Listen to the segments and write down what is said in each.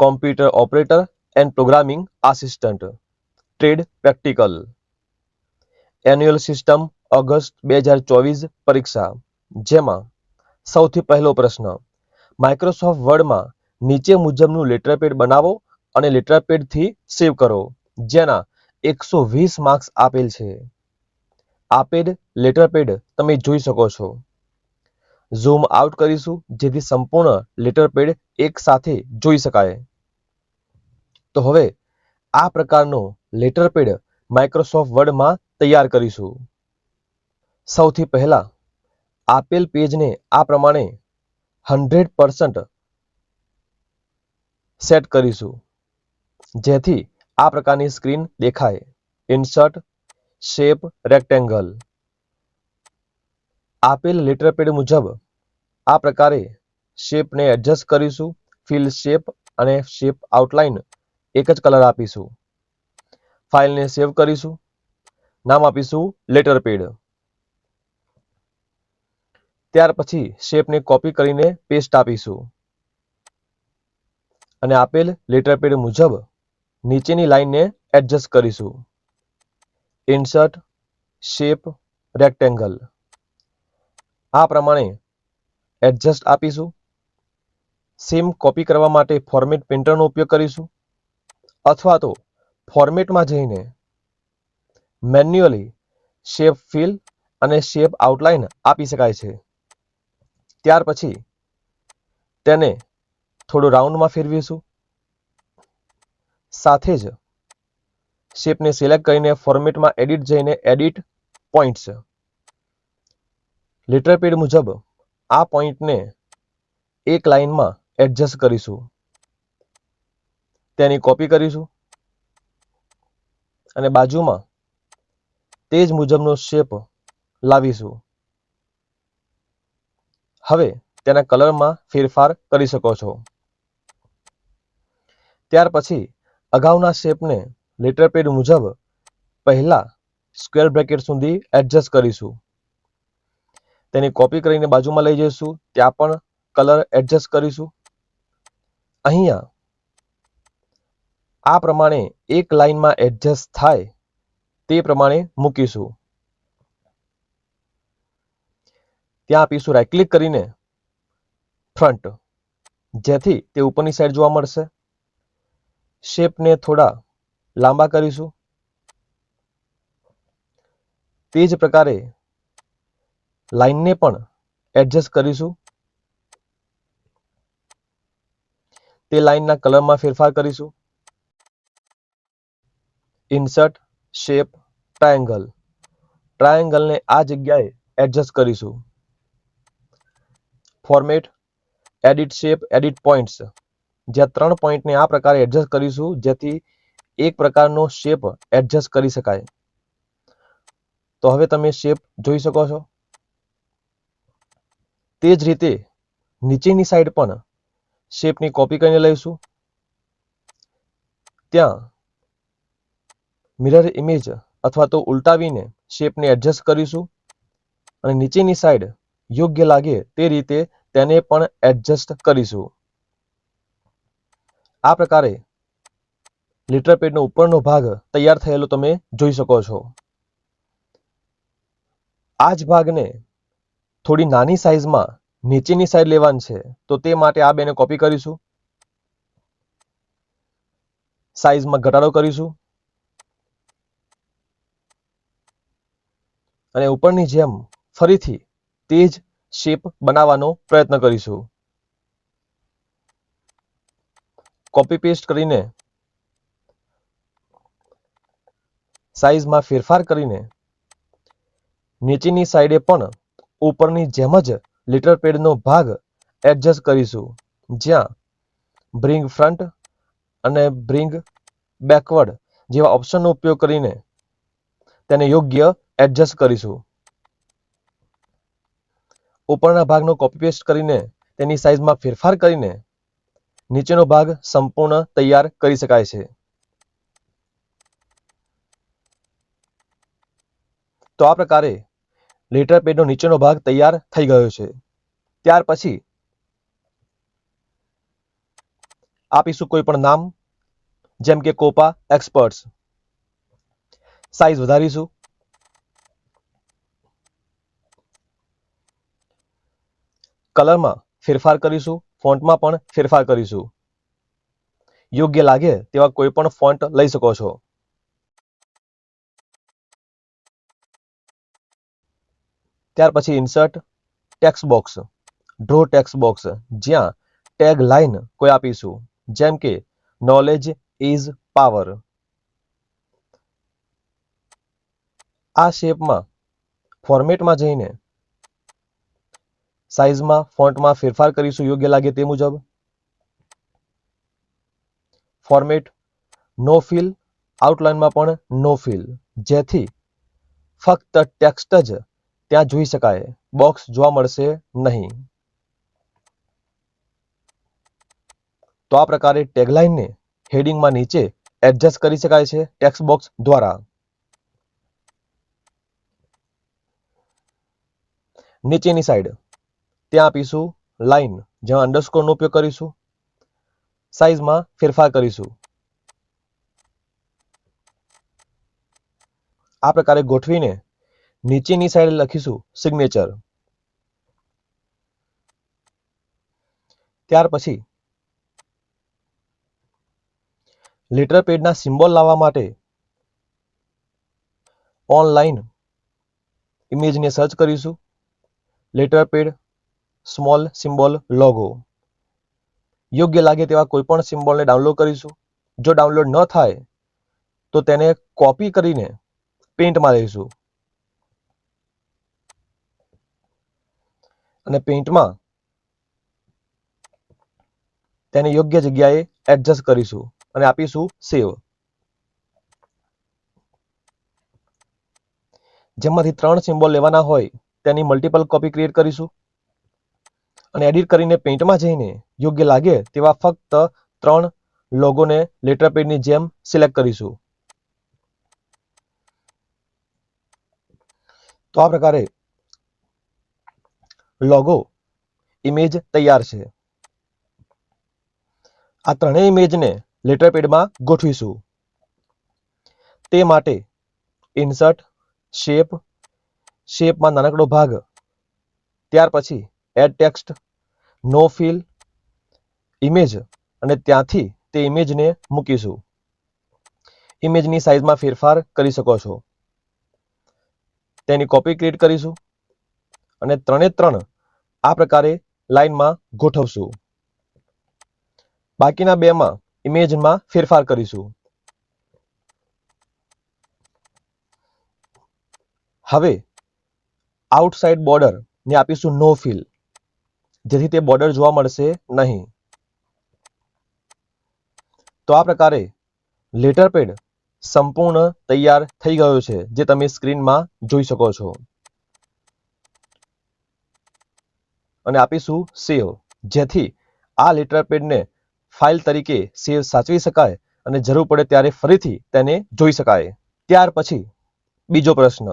Computer operator and programming assistant trade practical annual system August બે હજાર ચોવીસ પરીક્ષા. જેમાં સૌથી પહેલો પ્રશ્ન માઇક્રોસોફ્ટ વર્ડમાં નીચે મુજબનું લેટરપેડ બનાવો અને લેટરપેડથી સેવ કરો, જેના એકસો વીસ માર્ક્સ આપેલ છે. આપેલ લેટરપેડ તમે જોઈ શકો છો. ઝૂમ આઉટ કરીશું જેથી સંપૂર્ણ લેટરપેડ એક સાથે જોઈ શકાય. તો હવે આ પ્રકારનો લેટરપેડ માઇક્રોસોફ્ટ વર્ડમાં તૈયાર કરીશું. સૌથી પહેલાં આપેલ પેજને આ પ્રમાણે હંડ્રેડ પર્સન્ટ સેટ કરીશું. જેથી આ પ્રકારની સ્ક્રીન દેખાય. Insert, shape, rectangle. આપેલ લેટરપેડ મુજબ આ પ્રકારે શેપને એડજસ્ટ કરીશું. ફિલ શેપ અને શેપ આઉટલાઇન એક જ કલર આપીશું. ફાઇલને સેવ કરીશું. નામ આપીશું લેટર પેડ ત્યાર પછી શેપને કોપી કરીને પેસ્ટ આપીશું. અને આપેલ લેટર પેડ મુજબ નીચેની લાઈનને એડજસ્ટ કરીશું. ઇન્સર્ટ શેપ રેક્ટેંગલ આ પ્રમાણે એડજસ્ટ આપીશું. સેમ કોપી કરવા માટે ફોર્મેટ પ્રિન્ટરનો ઉપયોગ કરીશું. અથવા તો ફોર્મેટમાં જઈને મેન્યુઅલી શેપ ફિલ અને શેપ આઉટલાઇન આપી શકાય છે. ત્યાર પછી તેને થોડું રાઉન્ડમાં ફેરવીશું. સાથે જ શેપને સિલેક્ટ કરીને ફોર્મેટમાં એડિટ જઈને એડિટ પોઈન્ટ્સ લેટરપેડ મુજબ આ પોઈન્ટને એક લાઇનમાં એડજસ્ટ કરીશું. તેની કોપી કરીશું. અને બાજુમાં તે જ મુજબનો શેપ લાવીશું. હવે તેના કલરમાં ફેરફાર કરી શકો છો. ત્યાર પછી અગાઉના શેપને લેટરપેડ મુજબ પહેલા સ્ક્વેર બ્રેકેટ સુધી એડજસ્ટ કરીશું. તેની કોપી કરીને બાજુમાં લઈ જઈશું. ત્યાં પણ કલર એડજસ્ટ કરીશું. અહીંયા આ પ્રમાણે એક લાઇનમાં એડજસ્ટ થાય તે પ્રમાણે મૂકીશું. ત્યાં આપીશું રાઈટ ક્લિક કરીને ફ્રન્ટ જેથી તે ઉપરની સાઈડ જોવા મળશે. શેપને થોડા લાંબા કરીશું. તે જ પ્રકારે લાઈનને પણ એડજસ્ટ કરીશું. તે લાઈનના કલરમાં ફેરફાર કરીશું. ઇન્સર્ટ શેપ ટ્રાયેંગલ ટ્રાયેંગલને આ જગ્યાએ એડજસ્ટ કરીશું. Format edit shape edit points જ્યાં ત્રણ પોઈન્ટને આ પ્રકારે એડજસ્ટ કરીશું, જેથી એક પ્રકારનો શેપ એડજસ્ટ કરી શકાય. તો હવે તમે શેપ જોઈ શકો છો. તે જ રીતે નીચેની સાઈડ પણ શેપની કોપી કરીને લઈશું. ત્યાં મિરર ઇમેજ અથવા તો ઉલટાવીને શેપને એડજસ્ટ કરીશું અને નીચેની સાઈડ યોગ્ય લાગે તે રીતે તેને પણ એડજસ્ટ કરીશું. આ પ્રકારે લીટર પેડનો ઉપરનો ભાગ તૈયાર થયેલો તમે જોઈ શકો છો. આ જ ભાગને થોડી નાની સાઈઝમાં નીચેની સાઈડ લેવાની છે તો તે માટે આ બેને કોપી કરીશું. સાઈઝમાં ઘટાડો કરીશું. અને ઉપરની જેમ ફરીથી તે જ શેપ બનાવવાનો પ્રયત્ન કરીશું. કોપી પેસ્ટ કરીને સાઈઝમાં ફેરફાર કરીને નીચેની સાઈડે પણ ઉપરની જેમ જ લીટર પેડનો ભાગ એડજસ્ટ કરીશું. જ્યાં બ્રિંગ ફ્રન્ટ અને બ્રિંગ બેકવર્ડ જેવા ઓપ્શનનો ઉપયોગ કરીને તેને યોગ્ય એડજસ્ટ કરીશું. ઉપરના ભાગનો કોપી પેસ્ટ કરીને તેની સાઇઝમાં ફેરફાર કરીને નીચેનો ભાગ સંપૂર્ણ તૈયાર કરી શકાય છે. તો આ પ્રકારે લેટર પેડનો નીચેનો ભાગ તૈયાર થઈ ગયો છે. ત્યાર પછી આપીશું કોઈ પણ નામ, જેમ કે કોપા એક્સપર્ટ્સ સાઇઝ વધારીશું. કલરમાં ફેરફાર કરીશું, ફોન્ટમાં પણ ફેરફાર કરીશું. યોગ્ય લાગે તેવા કોઈ પણ ફોન્ટ લઈ શકો છો. ત્યાર પછી insert text box. Draw text box. જ્યાં ટેગ લાઇન કોઈ આપીશું, જેમ કે નોલેજ ઇઝ પાવર આ શેપમાં ફોર્મેટમાં જઈને સાઈઝમાં ફોન્ટમાં ફેરફાર કરીશું, યોગ્ય લાગે તે મુજબ. ફોર્મેટ નો ફિલ આઉટલાઇનમાં પણ નો ફિલ જેથી ફક્ત ટેક્સ્ટ જ ત્યાં જોઈ શકાય. બોક્સ જોવા મળશે નહીં. તો આ પ્રકારે ટેગલાઇનને હેડિંગમાં નીચે એડજસ્ટ કરી શકાય છે ટેક્સ્ટ બોક્સ દ્વારા. નીચેની સાઈડ ત્યાં આપીશું લાઈન જ્યાં અંડરસ્કોરનો ઉપયોગ કરીશું. સાઈઝમાં ફેરફાર કરીશું. આ પ્રકારે ગોઠવીને નીચેની સાઈડ લખીશું સિગ્નેચર ત્યાર પછી લેટર પેડના સિમ્બોલ લાવવા માટે ઓનલાઈન ઇમેજને સર્ચ કરીશું. Letter pad small symbol logo. યોગ્ય લાગે તેવા કોઈ પણ સિમ્બોલને ડાઉનલોડ કરીશું. જો ડાઉનલોડ ન થાય, તો તેને કોપી કરીને પેઇન્ટમાં લઈશું. અને પેઇન્ટમાં તેને યોગ્ય જગ્યાએ એડજસ્ટ કરીશું અને આપીશું સેવ જેમાંથી ત્રણ સિમ્બોલ લેવાના હોય, તેની મલ્ટિપલ કોપી ક્રિએટ કરીશું. અને એડિટ કરીને પેઇન્ટમાં જઈને યોગ્ય લાગે તેવા ફક્ત ત્રણ લોગોને લેટર પેડની જેમ સિલેક્ટ કરીશું. તો આ પ્રકારે લોગો ઇમેજ તૈયાર છે. આ ત્રણેય ઇમેજને લેટર પેડમાં ગોઠવીશું. તે માટે ઇન્સર્ટ શેપ શેપમાં નાનકડો ભાગ, ત્યાર પછી એડ ટેક્સ્ટ નો ફિલ ઇમેજ અને ત્યાંથી તે ઇમેજને મૂકીશું. ઇમેજની સાઇઝમાં ફેરફાર કરી શકો છો. તેની કોપી ક્રિએટ કરીશું. અને ત્રણે ત્રણ આ પ્રકારે લાઈનમાં ગોઠવશું. બાકીના બેમાં ઇમેજમાં ફેરફાર કરીશું. હવે આઉટસાઇડ બોર્ડર ને આપીશું નો ફિલ જેથી તે બોર્ડર જોવા મળશે નહીં. તો આ પ્રકારે લેટર પેડ સંપૂર્ણ તૈયાર થઈ ગયો છે, જે તમે સ્ક્રીનમાં જોઈ શકો છો. અને આપીશું સેવ જેથી આ લેટર પેડને ફાઇલ તરીકે સેવ સાચવી શકાય અને જરૂર પડે ત્યારે ફરીથી તેને જોઈ શકાય. ત્યાર પછી બીજો પ્રશ્ન.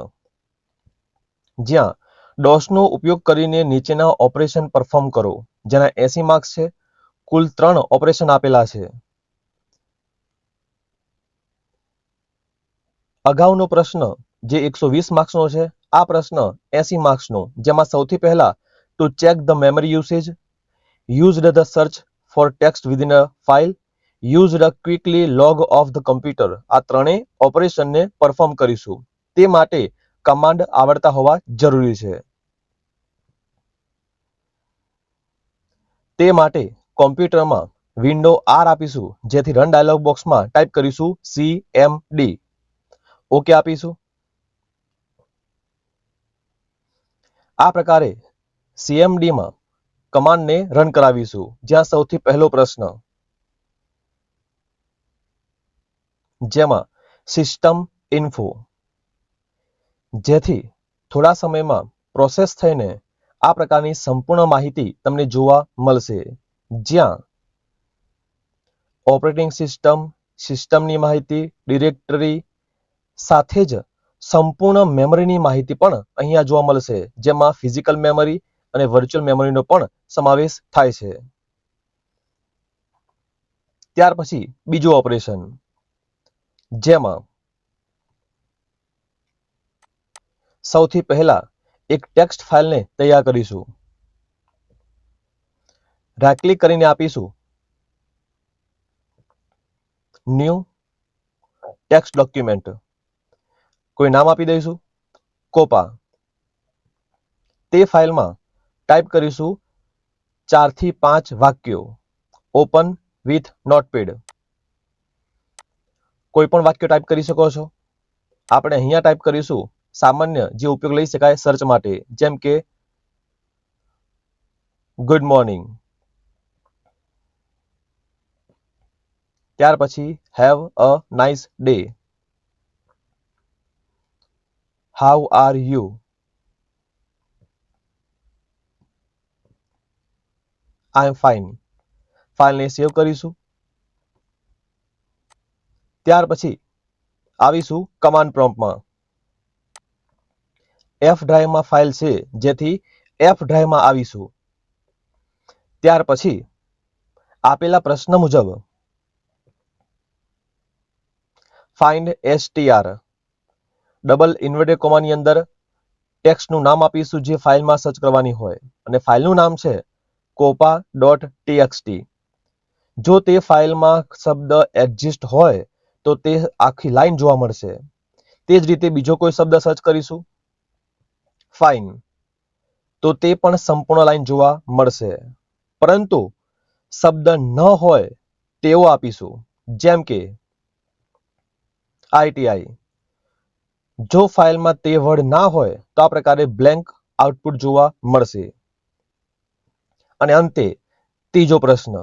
જ્યાં ડોસનો ઉપયોગ કરીને નીચેના ઓપરેશન પરફોર્મ કરો, જેના એસી માર્ક્સ છે. કુલ ત્રણ ઓપરેશન આપેલા છે. અગાઉનો પ્રશ્ન, જે એકસો વીસ માર્ક્સનો છે, આ પ્રશ્ન એસી માર્ક્સનો, જેમાં સૌથી પહેલા to check the memory usage used the search for text within a file used quickly log off the computer આ ત્રણેય ઓપરેશનને પરફોર્મ કરીશું. તે માટે કમાન્ડ આવડતા હોવા જરૂરી છે. તે માટે કોમ્પ્યુટરમાં વિન્ડો આર આપીશું, જેથી રન ડાયલોગ બોક્સમાં ટાઈપ કરીશું સી એમ ડી ઓકે આપીશું? આ પ્રકારે સીએમડીમાં કમાન્ડને રન કરાવીશું. જ્યાં સૌથી પહેલો પ્રશ્ન, જેમાં સિસ્ટમ ઇન્ફો જેથી થોડા સમયમાં પ્રોસેસ થઈને આ પ્રકારની સંપૂર્ણ માહિતી તમને જોવા મળશે. જ્યાં ઓપરેટિંગ સિસ્ટમ, સિસ્ટમની માહિતી, ડિરેક્ટરી સાથે જ સંપૂર્ણ મેમરીની માહિતી પણ અહીંયા જોવા મળશે, જેમાં ફિઝિકલ મેમરી અને વર્ચ્યુઅલ મેમરીનો પણ સમાવેશ થાય છે. ત્યાર પછી બીજું ઓપરેશન, જેમાં સૌથી પહેલા એક ટેક્સ્ટ ફાઇલને તૈયાર કરીશું. રાઇટ ક્લિક કરીને આપીશું. ન્યૂ ટેક્સ્ટ ડોક્યુમેન્ટ કોઈ નામ આપી દઈશું? કોપા તે ફાઇલમાં ટાઈપ કરીશું ચારથી પાંચ વાક્યો. ઓપન વિથ નોટપેડ કોઈ પણ વાક્ય ટાઈપ કરી શકો છો. આપણે અહીંયા ટાઈપ કરીશું સામાન્ય જે ઉપયોગ લઈ શકાય સર્ચ માટે, જેમ કે ગુડ મોર્નિંગ ત્યાર પછી have a nice day how are you I am fine ફાઇલને સેવ કરીશું. ત્યાર પછી, આવીશું કમાન્ડ પ્રોમ્પ્ટમાં એફ ડ્રાઈવમાં ફાઇલ છે, જેથી એફ ડ્રાઈવમાં આવીશું. ત્યાર પછી આપેલા પ્રશ્ન મુજબ ફાઇન્ડ એસટીઆર ડબલ ઇન્વર્ટેડ કોમાની અંદર ટેક્સ્ટનું નામ આપીશું જે ફાઇલમાં સર્ચ કરવાની હોય. અને ફાઇલનું નામ છે કોપા ડોટ ટીએક્સટી જો તે ફાઇલમાં શબ્દ એક્ઝિસ્ટ હોય, તો તે આખી લાઈન જોવા મળશે. તે જ રીતે બીજો કોઈ શબ્દ સર્ચ કરીશું. ફાઇન તો તે પણ સંપૂર્ણ લાઈન જોવા મળશે. પરંતુ શબ્દ ન હોય તેવો આપીશું. જેમ કે આઈટીઆઈ જો ફાઇલમાં તે વર્ડ ના હોય, તો આ પ્રકારે બ્લેન્ક આઉટપુટ જોવા મળશે. અને અંતે, ત્રીજો પ્રશ્ન.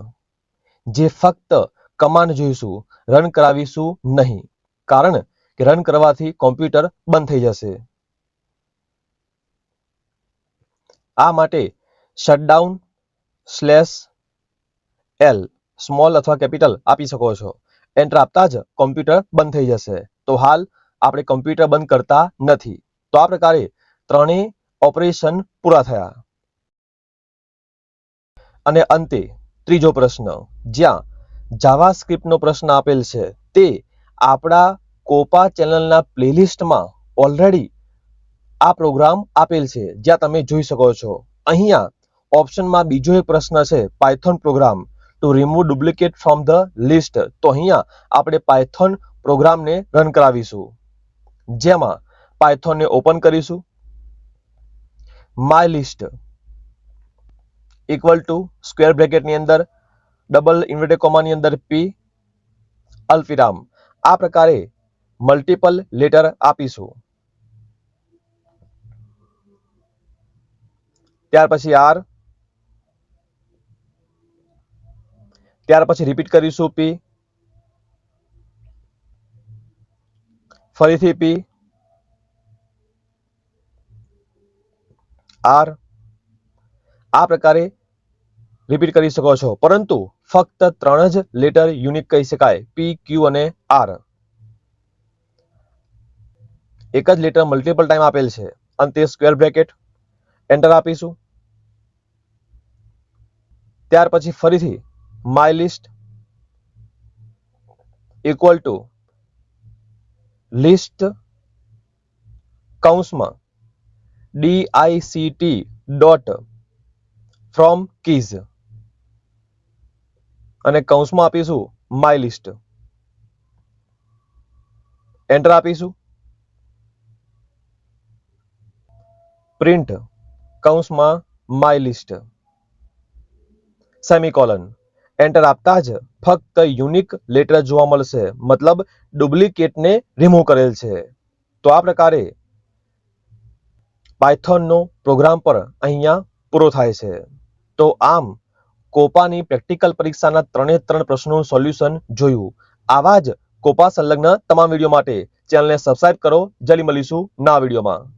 જે ફક્ત કમાન્ડ જોઈશું રન કરાવીશું નહીં. કારણ કે રન કરવાથી કોમ્પ્યુટર બંધ થઈ જશે. આ માટે શટડાઉન સ્લેશ એલ સ્મોલ અથવા કેપિટલ આપી શકો છો. એન્ટર આપતા જ કોમ્પ્યુટર બંધ થઈ જશે. તો હાલ આપણે કોમ્પ્યુટર બંધ કરતા નથી. તો આ પ્રકારે ત્રણેય ઓપરેશન પૂરા થયા. અને અંતે ત્રીજો પ્રશ્ન. જ્યાં જાવા સ્ક્રિપ્ટનો પ્રશ્ન આપેલ છે, તે આપણા કોપા ચેનલના પ્લેલિસ્ટમાં ઓલરેડી આ પ્રોગ્રામ આપેલ છે, જ્યાં તમે જોઈ શકો છો. અહીંયા ઓપ્શનમાં બીજો એક પ્રશ્ન છે Python program to remove duplicate from the list તો અહીંયા આપણે પાયથોન પ્રોગ્રામને રન કરાવીશું. જેમાં પાયથોનને ઓપન કરીશું. My list equal to square બ્રેકેટની અંદર ડબલ ઇન્વર્ટેડ કોમાની અંદર પી અલ્ફિરામ આ પ્રકારે મલ્ટિપલ લેટર આપીશું. ત્યાર પછી આર. ત્યાર પછી રિપીટ કરીશું પી ફરીથી પી આર. આ પ્રકારે રિપીટ કરી શકો છો. પરંતુ ફક્ત ત્રણ જ લેટર યુનિક કહી શકાય. પી ક્યુ અને આર એક જ લેટર મલ્ટિપલ ટાઈમ આપેલ છે. અંતે સ્ક્વેર બ્રેકેટ એન્ટર આપીશું. ત્યાર પછી ફરીથી my list equal to list કૌંસમાં ડીઆઈસીટી ડોટ ફ્રોમ કીઝ અને કૌંસમાં આપીશું માય લિસ્ટ એન્ટર આપીશું. પ્રિન્ટ કૌંસમાં માય લિસ્ટ સેમિકોલન એન્ટર આપતા જ ફક્ત યુનિક લેટર જોવા મળશે. મતલબ ડુપ્લિકેટને રિમૂવ કરેલ છે. તો આ પ્રકારે પાયથોનનો પ્રોગ્રામ પર અહીંયા પૂરો થાય છે. તો આમ કોપાની પ્રેક્ટિકલ પરીક્ષાના ત્રણે ત્રણ પ્રશ્નોનું સોલ્યુશન જોયું. આવા જ કોપા સંલગ્ન તમામ વીડિયો માટે ચેનલને સબસ્ક્રાઇબ કરો. જલ્દી મળીશું ના વિડીયોમાં